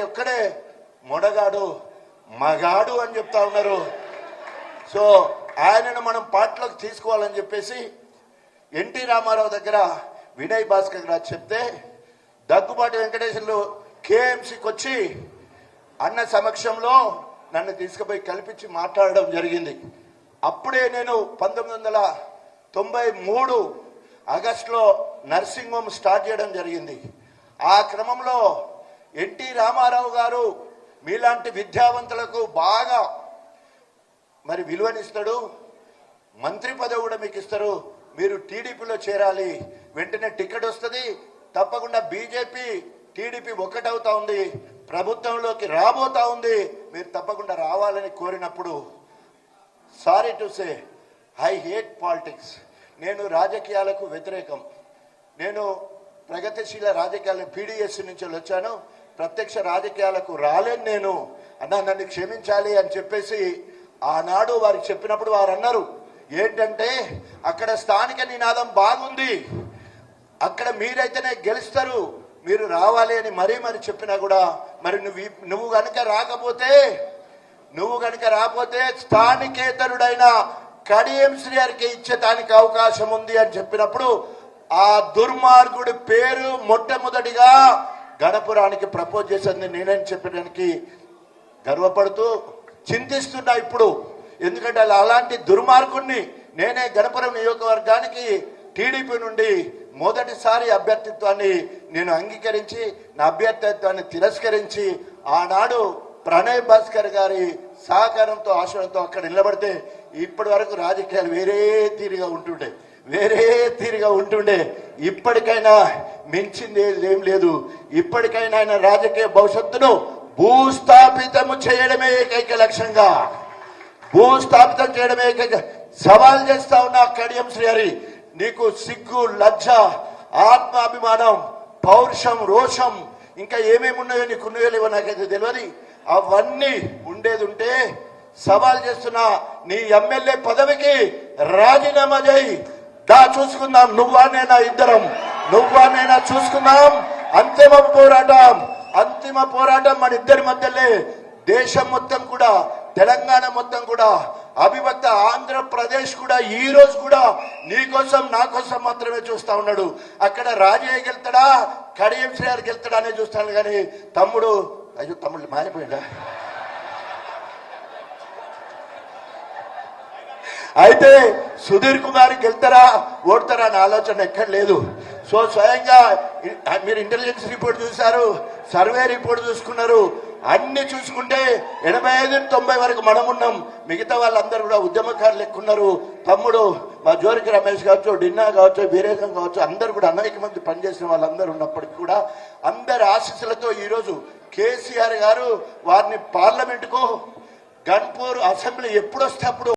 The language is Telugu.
ఒక్కడే మొడగాడు మగాడు అని చెప్తా ఉన్నారు. సో ఆయనను మనం పాటలోకి తీసుకోవాలని చెప్పేసి ఎన్టీ రామారావు దగ్గర వినయ్ భాస్కర్ గారు చెప్తే దగ్గుబాటి వెంకటేశ్వర్లు కేఎంసీకి వచ్చి అన్న సమక్షంలో నన్ను తీసుకుపోయి కల్పించి మాట్లాడడం జరిగింది. అప్పుడే నేను పంతొమ్మిది వందల తొంభై మూడు ఆగస్టులో నర్సింగ్ హోమ్ స్టార్ట్ చేయడం జరిగింది. ఆ క్రమంలో ఎన్టీ రామారావు గారు మీలాంటి విద్యావంతులకు బాగా మరి విలువనిస్తాడు. మంత్రి పదవి కూడా మీకు ఇస్తారు. మీరు టీడీపీలో చేరాలి. వెంటనే టికెట్ వస్తుంది. తప్పకుండా బీజేపీ టీడీపీ ఒక్కటవుతా ఉంది. ప్రభుత్వంలోకి రాబోతా ఉంది. మీరు తప్పకుండా రావాలని కోరినప్పుడు sorry to say I hate politics. నేను రాజకీయాలకు వ్యతిరేకం. నేను ప్రగతిశీల రాజకీయాలను పీడిఎస్ నుంచి వచ్చాను. ప్రత్యక్ష రాజకీయాలకు రాలేను నేను. అన్నా నన్ను క్షమించాలి అని చెప్పేసి ఆనాడు వారికి చెప్పినప్పుడు వారు అన్నారు ఏంటంటే అక్కడ స్థానిక నినాదం బాగుంది. అక్కడ మీరైతేనే గెలుస్తారు. మీరు రావాలి అని మరీ మరి చెప్పినా కూడా మరి నువ్వు నువ్వు కనుక రాకపోతే నువ్వు కనుక రాకపోతే స్థానికేతరుడైన కడియం శ్రీయారికి ఇచ్చేదానికి అవకాశం ఉంది అని చెప్పినప్పుడు ఆ దుర్మార్గుడి పేరు మొట్టమొదటిగా గణపురానికి ప్రపోజ్ చేసింది నేనని చెప్పడానికి గర్వపడుతూ చింతిస్తున్నా ఇప్పుడు. ఎందుకంటే అలా అలాంటి దుర్మార్గుణ్ణి నేనే గణపురం నియోజకవర్గానికి టీడీపీ నుండి మొదటిసారి అభ్యర్థిత్వాన్ని నేను అంగీకరించి నా అభ్యర్థిత్వాన్ని తిరస్కరించి ఆనాడు ప్రణయ్ భాస్కర్ గారి సహకారంతో ఆశయంతో అక్కడ నిలబడితే ఇప్పటి వరకు రాజకీయాలు వేరే తీరుగా ఉంటుండే. వేరే తీరుగా ఉంటుండే. ఇప్పటికైనా మించింది ఏం లేదు. ఇప్పటికైనా ఆయన రాజకీయ భవిష్యత్తును భూస్థాపితము చేయడమే ఏకైక లక్ష్యంగా. భూస్థాపితం చేయడమే ఏకైక సవాల్ చేస్తా ఉన్నా కడియం శ్రీహరి. నీకు సిగ్గు లజ్జ ఆత్మాభిమానం పౌరుషం రోషం ఇంకా ఏమేమి ఉన్నాయో నీకు ఉన్నాయో లేవో నాకైతే తెలియదు. అవన్నీ ఉండేది ఉంటే సవాల్ చేస్తున్నా నీ ఎమ్మెల్యే పదవికి రాజీనామా చేయి. దా చూసుకుందాం నువ్వా నేనా ఇద్దరం? నువ్వా నేనా చూసుకుందాం? అంతిమ పోరాటం అంతిమ పోరాటం మన ఇద్దరి మధ్యలే. దేశం మొత్తం కూడా తెలంగాణ మొత్తం కూడా అభివక్త ఆంధ్రప్రదేశ్ కూడా ఈ రోజు కూడా నీ కోసం నా కోసం మాత్రమే చూస్తా ఉన్నాడు. అక్కడ రాజయ్య గెలుతాడా కడియం శ్రీహార్ గెలుతాడా అనే చూస్తాను కానీ తమ్ముడు అయ్యో తమ్ముడు మారిపోయాడా అయితే సుధీర్ కుమార్ గెలుతారా ఓడతారా అనే ఆలోచన ఎక్కడ లేదు. సో స్వయంగా మీరు ఇంటెలిజెన్స్ రిపోర్ట్ చూశారు సర్వే రిపోర్ట్ చూసుకున్నారు. అన్ని చూసుకుంటే ఎనభై ఐదు తొంభై వరకు మనం ఉన్నాం. మిగతా వాళ్ళందరూ కూడా ఉద్యమకారులు ఎక్కున్నారు. తమ్ముడు మా జోరికి రమేష్ కావచ్చు డిన్నా కావచ్చు వీరేశం కావచ్చు అందరు కూడా అనేక మంది పనిచేసిన వాళ్ళందరూ ఉన్నప్పటికీ కూడా అందరి ఆశీస్సులతో ఈరోజు కేసీఆర్ గారు వారిని పార్లమెంటుకు గన్పూర్ అసెంబ్లీ ఎప్పుడొస్తే అప్పుడు